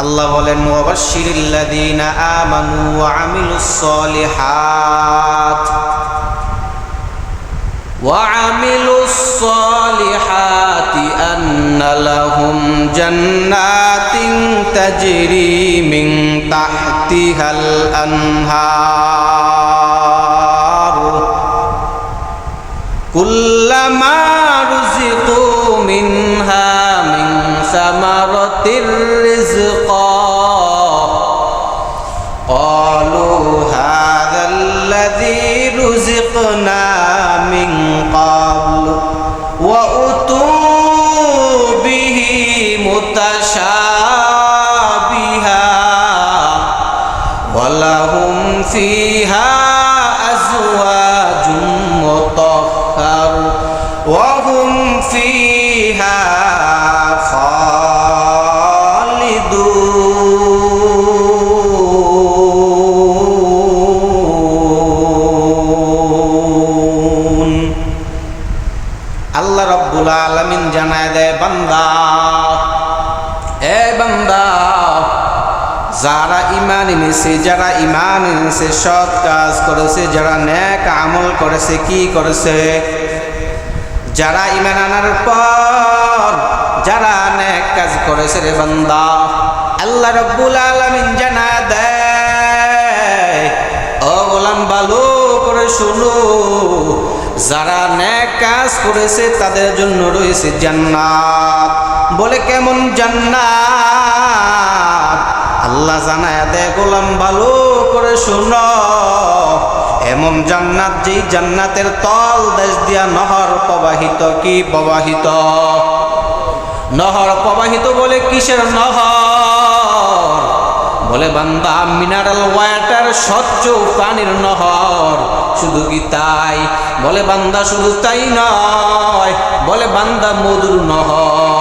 আল্লাহ বলেন মুবাশশিরিল্লাযীনা আমানু ওয়া আমিলুস সলিহাত ওয়া আমিলুস সলিহাতি আন্না লাহুম জান্নাতিন তাজরি মিন তাহতিহাল আনহার। কুল্লামা রুযিকু মিনহা মিন সামারাতির এনেছে যারা ইমান এনেছে সৎ কাজ করেছে, যারা ন্যাক আমল করেছে, কি করেছে? যারা ইমান আনার পর যারা ন্যাক কাজ করেছে রে বান্দা, আল্লাহ রব্বুল আলামিন জানা গোলাম ভালো করে শুনো, যারা ন্যাক কাজ করেছে, তাদের জন্য রয়েছে জান্নাত। বলে কেমন জান্নাত? আল্লাহ জানায় দেয় গোলাম ভালো করে শুনো। এমন জান্নাত, যেই জান্নাতের তল দেশ দিয়া নহর প্রবাহিত, কি প্রবাহিত? নহর প্রবাহিত বলে কিসের নহর? বলে বান্দা মিনারেল ওয়াটার স্বচ্ছ পানির নহর। শুধু কি তাই? বলে বান্দা, শুধু তাই নয়। বলে বান্দা, মধুর নহর।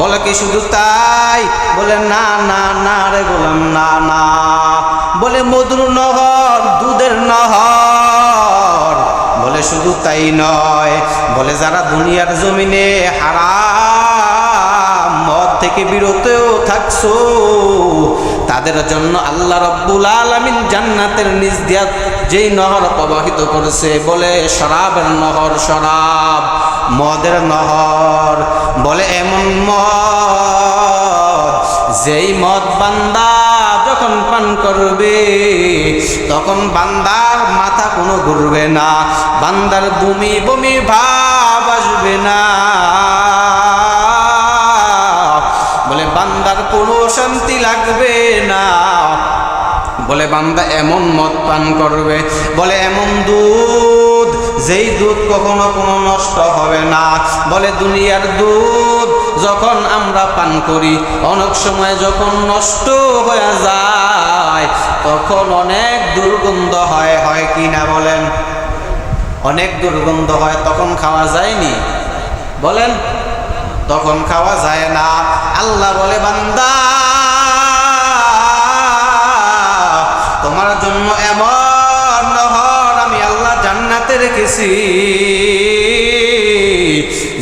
বলে কি শুধু তাই? বলে, না না না রে বললাম না না। বলে, মধুর নহর, দুধের নহর। বলে, শুধু তাই নয়। বলে, যারা দুনিয়ার জমিনে হারাম, মদ থেকে বিরতেও থাকছো, তাদের জন্য আল্লাহ রব্বুল আলামিন জান্নাতের নিজ দিয়া যেই নহর প্রবাহিত করেছে। বলে, শরাবের নহর, শরাব। মদের নহর। বলে, এমন মদ, যেই মদ বান্দা যখন পান করবে, তখন বান্দার মাথা কোনো ঘুরবে না, বান্দার বমি বমি ভাব আসবে না। বলে, বান্দার কোনো শান্তি লাগবে না। বলে, বান্দা এমন মদ পান করবে। বলে, এমন দুধ যেই দুধ কখনো কোনো নষ্ট হবে না। বলে দুনিয়ার দুধ যখন আমরা পান করি, অনেক সময় যখন নষ্ট হয়ে যায়, তখন অনেক দুর্গন্ধ হয়। হয় কি না বলেন? অনেক দুর্গন্ধ হয়, তখন খাওয়া যায়নি। বলেন, তখন খাওয়া যায় না। আল্লাহ বলে, বান্দা রেখেছি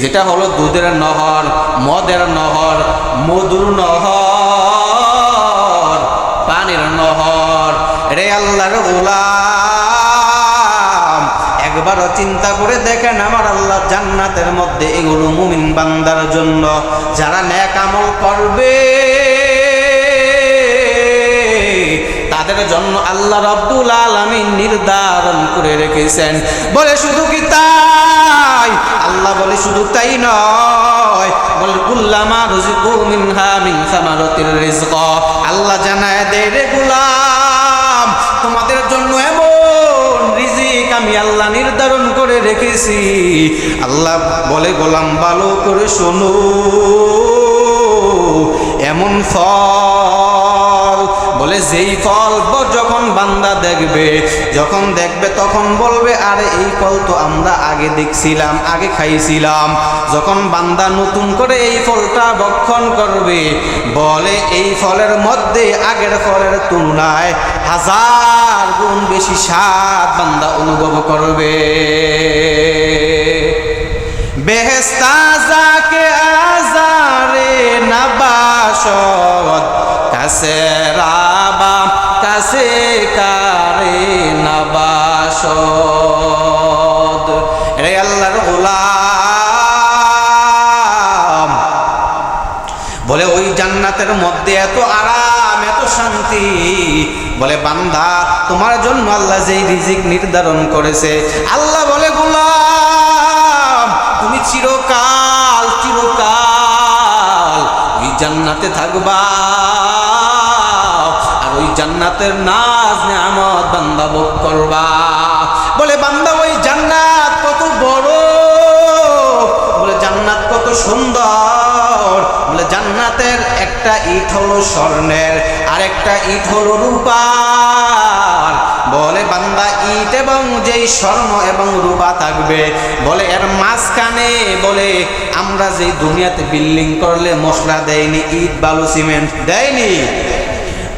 যেটা হলো দুধের নহর, মদের নহর, মধুর নহর, পানির নহর। রে আল্লাহর গোলাম, একবারও চিন্তা করে দেখেন আমার আল্লাহ জান্নাতের মধ্যে এগুলো মুমিন বান্দার জন্য যারা ন্যাক আমল করবে। তাদের জন্য আল্লাহ রব্বুল আলামিন নির্ধারণ করে রেখেছেন। বলে শুধু কি তাই? আল্লাহ বলে শুধু তাই নয়। বলে, কুল্লামা রুজিকু মিনহা মিন সামারাতির রিজক আল্লাহ জানায় দে রে গুলাম, তোমাদের জন্য এমন রিজিক আমি আল্লাহ নির্ধারণ করে রেখেছি। আল্লাহ বলে, গোলাম, ভালো করে শোনো। এমন ফল বলে, যেই ফল যখন বান্দা দেখবে, যখন দেখবে তখন বলবে, আরে, এই ফল তো আমরা আগে দেখছিলাম, আগে খাইছিলাম। যখন বান্দা নতুন করে এই ফলটা ভক্ষণ করবে, বলে, এই ফলের মধ্যে আগের ফলের তুলনায় হাজার গুণ বেশি স্বাদ বান্দা অনুভব করবে। বেহেস্তা যাকে আজারে নাবাসত, কাছে রাবা জান্নাতের মধ্যে এত আরাম, এত শান্তি। বলে, বান্দা, তোমার জন্য আল্লাহ যেই রিজিক নির্ধারণ করেছে, আল্লাহ বলে, গোলাম, তুমি চিরকাল চিরকাল ওই জান্নাতে থাকবা। আর ওই জান্নাতের নাজ, নেয়ামত বান্দা ভোগ করবা। বলে, বান্দা, ওই জান্নাত কত বড়, বলে, জান্নাত কত সুন্দর। একটা ইট হলো স্বর্ণের আর একটা ইট হলো রূপার। বলে, বান্দা, ইট এবং যেই স্বর্ণ এবং রূপা থাকবে। বলে, এর মাঝখানে, বলে, আমরা যে দুনিয়াতে বিল্ডিং করলে মশলা দেয়নি, ইট, বালু, সিমেন্ট দেয়নি।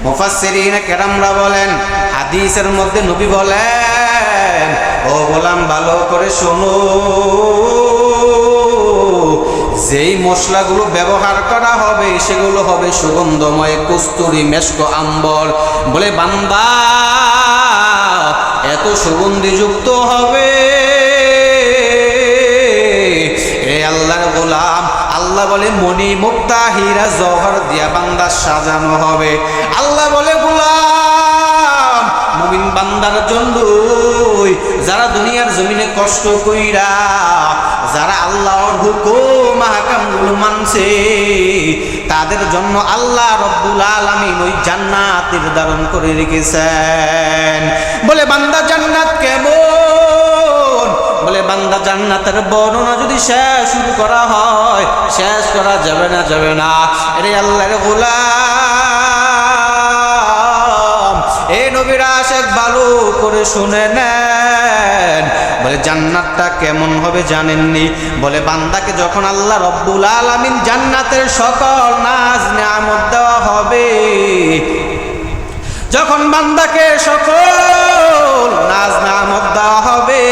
মুফাসসিরিন কেরামরা বলেন, হাদিসের মধ্যে নবী বলেন, ও গোলাম, ভালো করে শোনো। যেই মশলাগুলো ব্যবহার করা হবে, সেগুলো হবে সুগন্ধময় কস্তুরি মেশক আম্বর। বলে, বান্দা, এত সুগন্ধিযুক্ত হবে? এ আল্লাহর গোলাম। আল্লাহ বলে মণি মুক্তা হীরা, জহর দিয়া বান্দা সাজানো হবে। আল্লাহ বলে বান্দার জন্য যারা দুনিয়ার জমিনে কষ্ট কইরা, যারা আল্লাহর হুকুম হাকামগুলো মানছে, তাদের জন্য আল্লাহ রব্বুল আলামিন ওই জান্নাত নির্ধারণ করে রেখেছেন। বলে, বান্দা জান্নাত কেমন? বলে, বান্দা জান্নাতের বর্ণনা যদি শেষ শুরু করা হয়, শেষ করা যাবে না যাবে না। রে আল্লাহর এই নবীরা শেখ ভালো করে শুনে নেন। বলে, জান্নাতটা কেমন হবে জানেননি? বলে, বান্দাকে যখন আল্লাহ রব্বুল আলামিন জান্নাতের সকল নাজ নামত দেওয়া হবে, যখন বান্দাকে সকল নাজ নামত দেওয়া হবে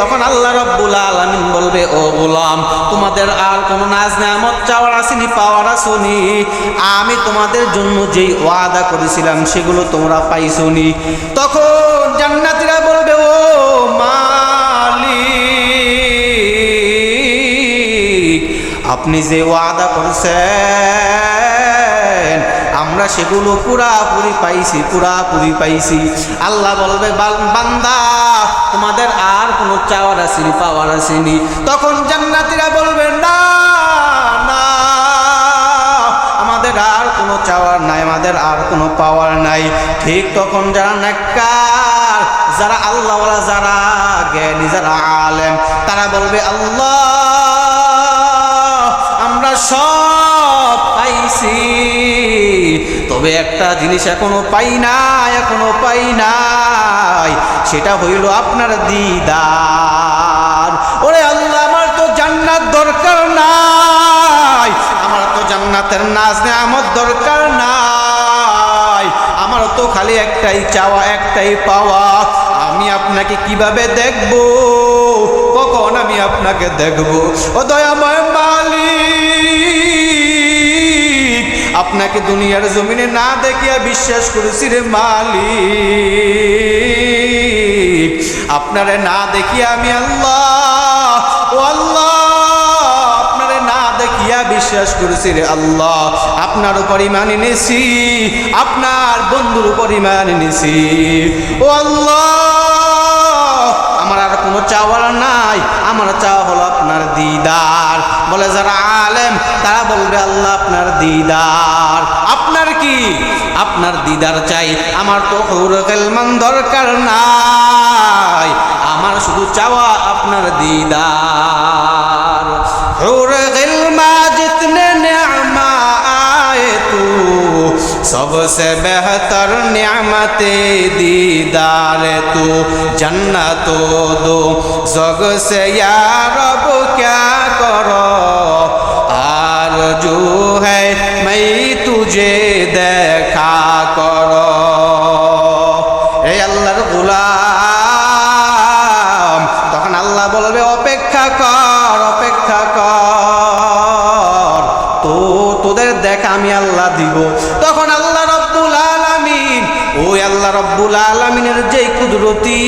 তখন আল্লাহ রব্বুল আলামিন বলবে, ও গোলাম, তোমাদের আর কোনো নাজ নামত চাওয়ার আসেনি, পাওয়ার আসুনি। আমি তোমাদের জন্য যেই ওয়াদা করেছিলাম, সেগুলো তোমরা পাইছনি। তখন জান্নাতীরা বলবে, ও মালিক, আপনি যে ওয়াদা করেছেন, আমরা সেগুলো পুরাপুরি পাইছি পুরাপুরি পাইছি। আল্লাহ বলবে বান্দা তোমাদের কোনো চাওয়ার আসেনি, পাওয়ার আসেনি। তখন জান্নাতীরা বলবেন না না, আমাদের আর কোনো চাওয়ার নাই, আমাদের আর কোনো পাওয়ার নাই। ঠিক তখন যারা নাক্কার, যারা আল্লাহওয়ালা, যারা জ্ঞানী, যারা আলেম, তারা বলবে, আল্লাহ, আমরা সব পাইছি। তবে একটা জিনিস এখনও পাই নাই, এখনও পাই নাই। সেটা হইল আপনার দিদার। ওরে আল্লাহ, আমার তো জান্নাত দরকার নাই। আমার তো জান্নাতের নাজ আমার দরকার নাই। আমার তো খালি একটাই চাওয়া, একটাই পাওয়া। আমি আপনাকে কীভাবে দেখব? কখন আমি আপনাকে দেখব? ও দয়াময় আপনাকে দুনিয়ার জমিনে না দেখিয়া বিশ্বাস করেছি রে মালিক। আপনারে না দেখিয়া আমি আল্লাহ, ও আল্লাহ। আপনারে না দেখিয়া বিশ্বাস করেছি রে আল্লাহ। আপনার উপর ইমান এনেছি, আপনার বন্ধুর উপর ইমান এনেছি। ও আল্লাহ, আমার আর কোনো চাওয়ার নাই, আমার চাওয়া হলো দিদার। বলে, যারা আলেম, তারা বলবে, আল্লাহ আপনার দিদার। আপনার কি? আপনার দিদার চাই। আমার তো মান দরকার নাই। আমার শুধু চাওয়া আপনার দিদার। হৌর গিলমা सबसे बेहतर न्यामत दीदार तू, जन्नत दो। जग से यार अब क्या करो? आर जो है, मैं तुझे देखा करो। দেখা আমি আল্লাহ দিব। তখন আল্লাহ আল্লাহ রব্বুল আলমিনের যেই কুদরতি,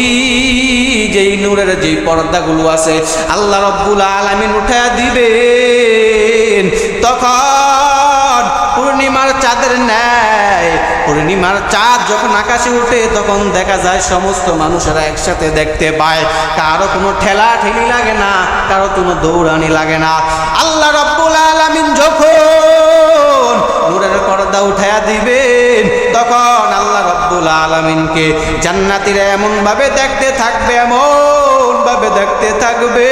যেই নূরের যেই পর্দাগুলো আছে, আল্লাহ রব্বুল আলমিন উঠে দিবেন। তখন পূর্ণিমার চাঁদের ন্যায়, পূর্ণিমার চাঁদ যখন আকাশে ওঠে তখন দেখা যায় সমস্ত মানুষেরা একসাথে দেখতে পায়। কারও কোনো ঠেলা ঠেলি লাগে না, কারও কোনো দৌড়ানি লাগে না। আল্লাহ রব্বুল আলমিন যখন পর্দা উঠাইয়া দিবেন। তখন আল্লাহ রব্বুল আলমিনকে জান্নাতিরা এমনভাবে দেখতে থাকবে, এমনভাবে দেখতে থাকবে।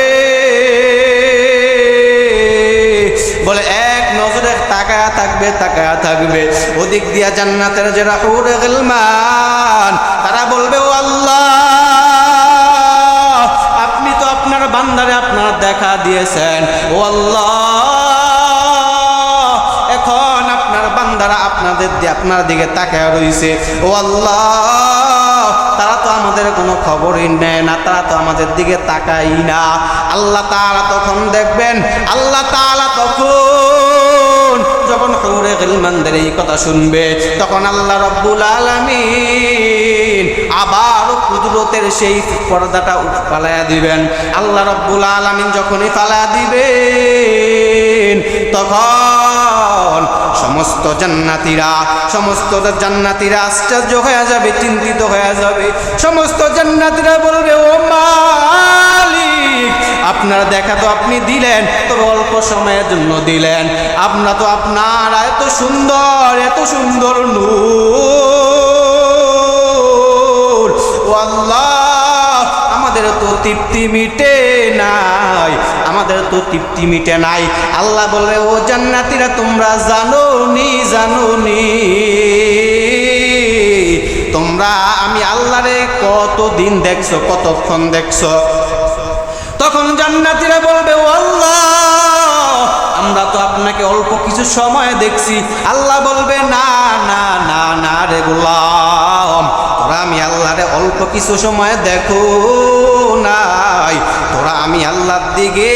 বলে, এক নজরে তাকায়া থাকবে তাকায়া থাকবে। ওদিক দিয়া জান্নাতের যারা হুরে গেলমান, তারা বলবে, ও আল্লাহ, আপনি তো আপনার বান্দারে আপনার দেখা দিয়েছেন। ও আল্লাহ বান্দারা আপনাদের আপনার দিকে তাকায় রয়েছে ও আল্লাহ, তারা তো আমাদের কোনো খবরই নেয় না, তারা তো আমাদের দিকে তাকাই না। আল্লাহ তাআলা তখন দেখবেন, আল্লাহ তাআলা তখন যখন হৌরে গিলমানদের এই কথা শুনবে, তখন আল্লাহ রব্বুল আলামিন আবার কুদরতের সেই পর্দাটা পালায়া দিবেন। আল্লাহ রব্বুল আলামিন যখনই পালায়া দিবেন, তখন সমস্ত জান্নাতীরা সমস্ত জান্নাতীরা আশ্চর্য হয়ে যাবে, চিন্তিত হয়ে যাবে। সমস্ত জান্নাতীরা বলবে, ও মালিক, আপনার দেখা তো আপনি দিলেন, তবে অল্প সময়ের জন্য দিলেন। আপনার তো আপনার এত সুন্দর এত সুন্দর নূর। ও আল্লাহ আমাদের তো তৃপ্তি মিটে নাই, আমাদের তো তৃপ্তি মিটে নাই। আল্লাহ বলবে, ও জান্নাতিরা, তোমরা জানো নি জানো নি তোমরা, আমি আল্লাহরে কতদিন দেখছ, কতক্ষণ দেখছ? তখন জান্নাতিরা বলবে ও আল্লাহ, আমরা তো আপনাকে অল্প কিছু সময় দেখছি। আল্লাহ বলবে, না না না না রে গোলাম, তোরা আমি আল্লাহরে অল্প কিছু সময় দেখো। নাই। তোরা আমি আল্লাহর দিকে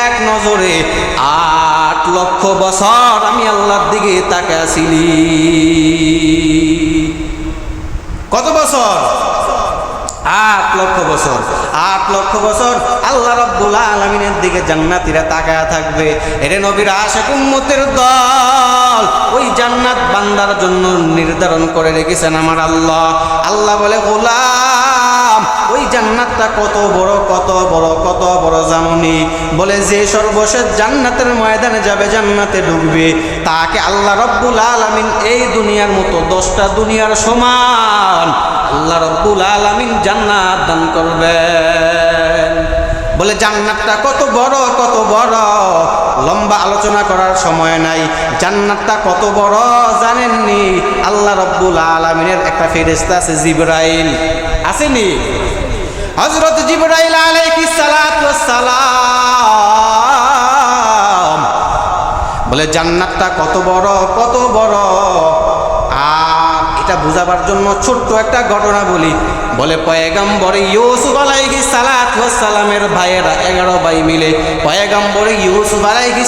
এক নজরে আট লক্ষ বছর আমি আল্লাহর দিকে তাকাছিলি। কত বছর? আট লক্ষ বছর। আট লক্ষ বছর আল্লাহ রব্বুল আলমিনের দিকে জান্নাতিরা তাকায়া থাকবে। এরে নবীর আশেক উম্মতের দল, ওই জান্নাত বান্দার জন্য নির্ধারণ করে রেখেছেন আমার আল্লাহ। আল্লাহ বলে, গোলাম ওই জান্নাতটা কত বড় কত বড় কত বড় জানুনি। বলে যে সর্বশেষ জান্নাতের ময়দানে যাবে, জান্নাতে ঢুকবে। তাকে আল্লাহ রব্বুল আলমিন এই দুনিয়ার মতো দশটা দুনিয়ার সমান আল্লাহ রব্বুল আলমিন জান্নাত দান করবেন। বলে জান্নাতটা কত বড় কত বড়, লম্বা আলোচনা করার সময় নাই। জান্নাতটা কত বড় জানেননি? আল্লাহ রব্বুল আলমিনের একটা ফেরেস্তা আছে জিব্রাইল। আসেনি? হজরত জিব্রাইল সালাতু ওয়াস সালাম বলে, জান্নাতটা কত বড় কত বড়? আর এটা বোঝাবার জন্য ছোট্ট একটা ঘটনা বলি। বলে, পয়গাম্বরে ইউসুফ আলাইহি সালামের ভাইয়েরা এগারো ভাই মিলে পয়গাম্বরে ইউসুফ আলাইহি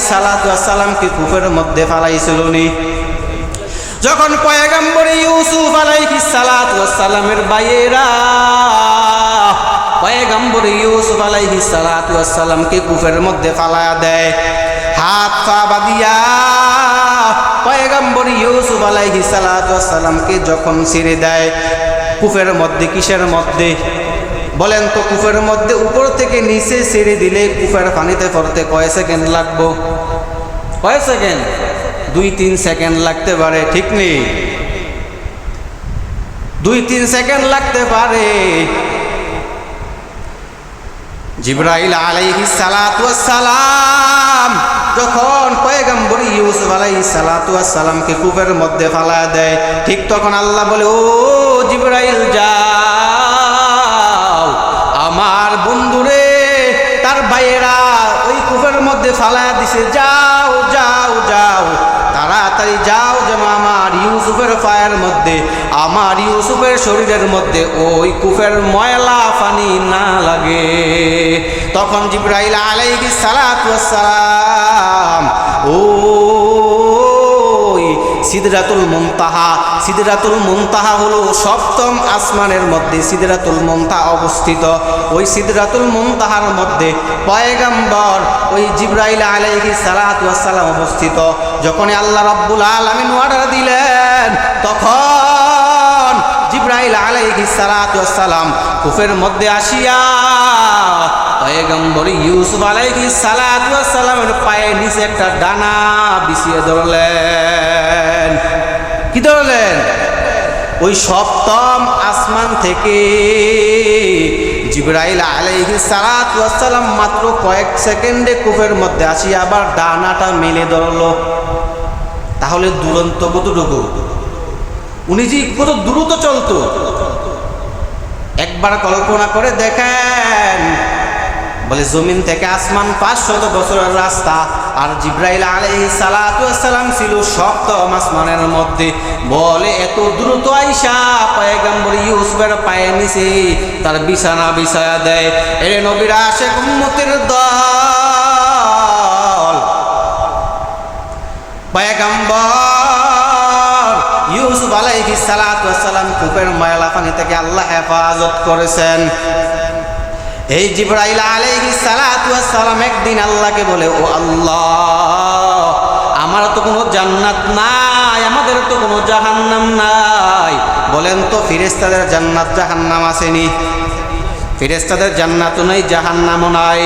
সালামকে কূপের মধ্যে ফালাইছিল নি। যখন পয়গাম্বরে ইউসুফ আলাইহি সালামের ভাইয়েরা পয়গাম্বরে ইউসুফ আলাইহি সালামকে কুফের মধ্যে ফালায়া দেয়। হাত পা বাদিয়া পয়গাম্বর ইউসুফ আলাইহি সালামকে যখন ছেড়ে দেয়, কুফের মধ্যে কিসের মধ্যে? বলেন তো, কুফের মধ্যে উপর থেকে নিচে ছেড়ে দিলে কুফের পানিতে পড়তে কয় সেকেন্ড লাগবো? কয় সেকেন্ড? দুই তিন সেকেন্ড লাগতে পারে, ঠিক নেই? দুই তিন সেকেন্ড লাগতে পারে। জিব্রাইল আলাইহি সালাম যখন পয়গম্বর ইউসুফ আলাইহি সালামকে কূপের মধ্যে ফালা দেয়, ঠিক তখন আল্লাহ বলে, ও জিব্রাইল যাও শরীরের মধ্যে ওই কুফের ময়লা পানি না লাগে। তখন জিব্রাইল আলাইহি সালাম ও সিদরাতুল মুনতাহা সিদরাতুল মুনতাহা হলো সপ্তম আসমানের মধ্যে সিদরাতুল মুনতাহা অবস্থিত। ওই সিদরাতুল মুনতাহার মধ্যে পয়গাম্বর ওই জিব্রাইল আলাইহি ওয়াসসালাম অবস্থিত। যখনই আল্লাহ রাব্বুল আলামিন অর্ডার দিলেন, তখন মধ্যে আসিয়া পয়গম্বর ইউসুফ আলাইহি সালাতু ওয়াসসালামের পায়ে নিচে একটা ডানা বিছিয়ে ধরলেন। কি ধরলেন? ওই সপ্তম আসমান থেকে জিব্রাইল আলাইহি ওয়াসসালাম মাত্র কয়েক সেকেন্ডে কুফের মধ্যে আসি আবার ডানাটা মেলে ধরলো। তাহলে দুরন্ত কতটুকু? উনি যে কত দ্রুত চলতো? একবার কল্পনা করে দেখেন। বলে, জমিন থেকে আসমান পাঁচশত বছরের রাস্তা। আর জিব্রাইল আলাইহি সালাম ছিল সপ্তম আসমানের মধ্যে। বলে, এত দ্রুত আইসা, পয়গম্বর ইউসুফের পায়ে নিছে তার বিছানা বিছায়া দেয়। এরে নবীরা আসে উম্মতের দল। পয়গম্বর ইউসুফ আলাইহি সালাম কূপের ময়লা পানি থেকে আল্লাহ হেফাজত করেছেন। এই জিব্রাইল আলাইহি সালাম একদিন আল্লাহকে বলে, ও আল্লাহ, আমার তো কোনো জান্নাত নাই, আমাদের তো কোনো জাহান্নাম নাই। বলেন তো ফিরেস্তাদের জান্নাত জাহান্নাম আসেনি। ফিরেস্তাদের জান্নাতও নাই, জাহান্নামও নাই।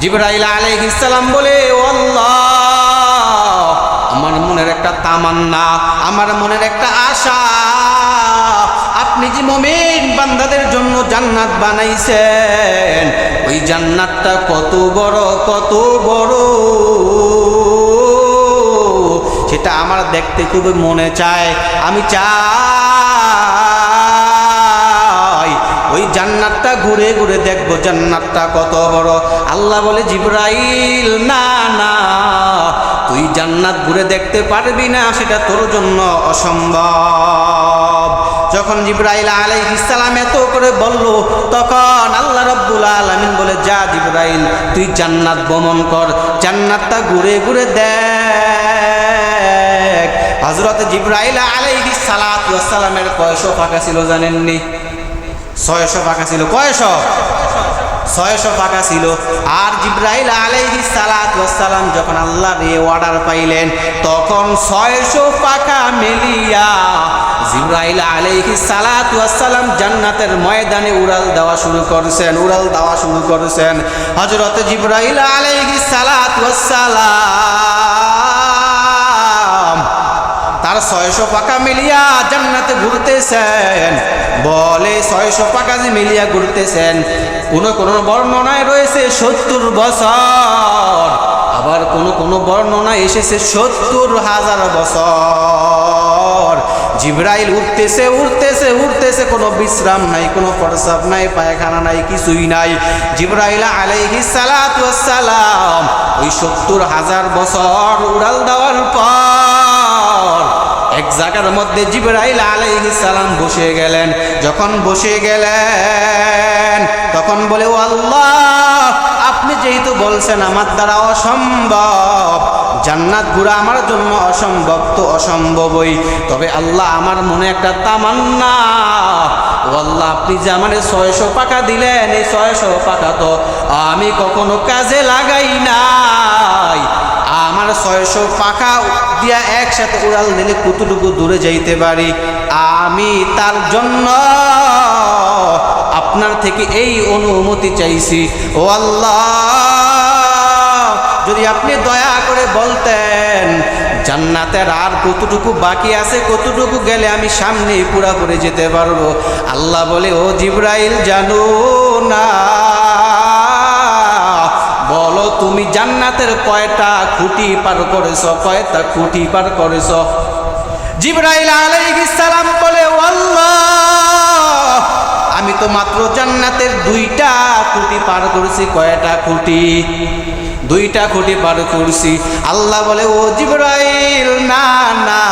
জিব্রাইল আলাইহিস সালাম বলে, ও আল্লাহ আমার মনের একটা তামান্না, আমার মনের একটা আশা। আপনি যে মমিন বান্দাদের জন্য জান্নাত বানাইছেন, ওই জান্নাতটা কত বড় কত বড়। সেটা আমার দেখতে খুবই মনে চায়। আমি চাই ওই জান্নাতটা ঘুরে ঘুরে দেখব জান্নাতটা কত বড়। আল্লাহ বলে, জিব্রাইল, না না তুই জান্নাত ঘুরে দেখতে পারবি না, সেটা তোর জন্য অসম্ভব। যখন জিব্রাইল আলাইহিস সালাম এত করে বলল, তখন আল্লাহ রাব্বুল আলামিন বলে, যা জিব্রাইল, তুই জান্নাত ভ্রমণ কর, জান্নাতটা ঘুরে ঘুরে দেখ। হযরত জিব্রাইল আলাইহিস সালাতু ওয়াস সালামের কয়শো ফাঁকা ছিল জানেননি? ছয়শো ফাঁকা ছিল। কয়শো? ছয়শো পাকা ছিল। আর জিব্রাইল আলাইহি সালাম যখন আল্লাহর এ অর্ডার পাইলেন, তখন ছয়শো পাকা মেলিয়া জিব্রাইল আলাইহি সালাম জান্নাতের ময়দানে উড়াল দেওয়া শুরু করেছেন, উড়াল দেওয়া শুরু করেছেন। হজরত জিব্রাইল আলাইহি সালাম তার ছয়শো পাকা মিলিয়া জান্নাতে ঘুরতেছেন। বলে, ছয়শো পাকা যে মিলিয়া ঘুরতেছেন কোন কোন বর্ণনায় রয়েছে সত্তর বছর। আবার কোন কোন বর্ণনায় এসেছে সত্তর হাজার বছর। জিব্রাইল উঠতেছে উঠতেছে উঠতেছে, কোনো বিশ্রাম নাই, কোনো প্রসাব নাই, পায়খানা নাই, কিছুই নাই। জিব্রাইল আলাইহি সালাম ওই সত্তর হাজার বছর উড়াল দেওয়ার পর এক জায়গার মধ্যে জিব্রাইল সালাম বসে গেলেন। যখন বসে গেলেন, তখন বলে, ও আল্লাহ, আপনি যেহেতু বলছেন আমার দ্বারা অসম্ভব, জান্নাত ঘুরা আমার জন্য অসম্ভব তো অসম্ভবই। তবে আল্লাহ আমার মনে একটা তামান্না আল্লাহ, আপনি যে আমার ছয়শো পাকা দিলেন, এই ছয়শো পাকা তো আমি কখনো কাজে লাগাই নাই। আমার ছয়শো পাখা দিয়া একসাথে উড়াল দিলে কতটুকু দূরে যাইতে পারি? আমি তার জন্য আপনার থেকে এই অনুমতি চাইছি। ও আল্লাহ, যদি আপনি দয়া করে বলতেন, জান্নাতের আর কতটুকু বাকি আছে, কতটুকু গেলে আমি সামনে পুরাপুরি যেতে পারব? আল্লাহ বলে, ও জিব্রাইল, জানো না। তুমি জান্নাতের কয়টা খুঁটি পার করেছ, কয়টা খুঁটি পার করেছ? জিব্রাইল সালাম বলে আমি তো মাত্র জান্নাতের দুইটা খুঁটি পার করেছি, কয়টা খুঁটি? দুইটা খুঁটি পার করছি। আল্লাহ বলে, ও জিব্রাইল, না না,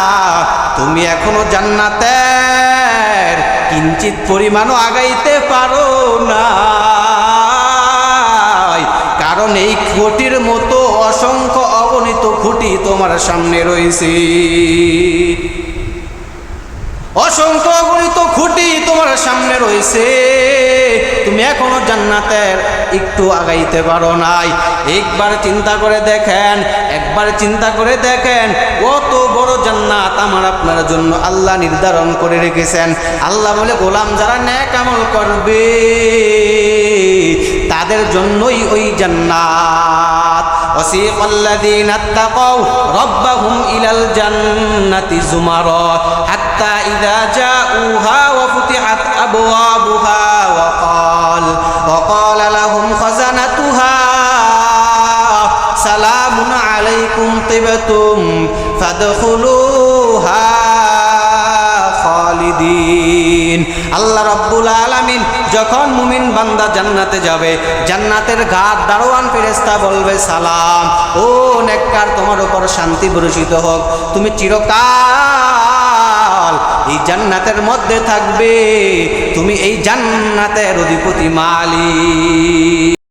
তুমি এখনও জান্নাতের কিঞ্চিত পরিমাণও আগাইতে পারো না। তোমার সামনে রয়েছে। অসংখ্য অগণিত খুঁটি তোমার সামনে রয়েছে। তুমি এখনও জান্নাতের একটু আগাইতে পারো নাই। একবার চিন্তা করে দেখেন, একবার চিন্তা করে দেখেন, কত বড় জান্নাত আমার আপনার জন্য আল্লাহ নির্ধারণ করে রেখেছেন। আল্লাহ বলে, গোলাম যারা ন্যাক আমল করবে, তাদের জন্যই ওই জান্নাত। وسيق الذين اتقوا ربهم إلى الجنة زمرا حتى إذا جاءوها وفتحت أبوابها وقال وقال لهم خزنتها سلام عليكم طبتم فادخلوها خالدين الله رب العالمين যখন মুমিন বান্দা জান্নাতে যাবে, জান্নাতের ঘাট দারোয়ান ফেরেস্তা বলবে, সালাম। ও নেককার, তোমার উপর শান্তি বরুষিত হোক। তুমি চিরকাল এই জান্নাতের মধ্যে থাকবে। তুমি এই জান্নাতের অধিপতি মালিক।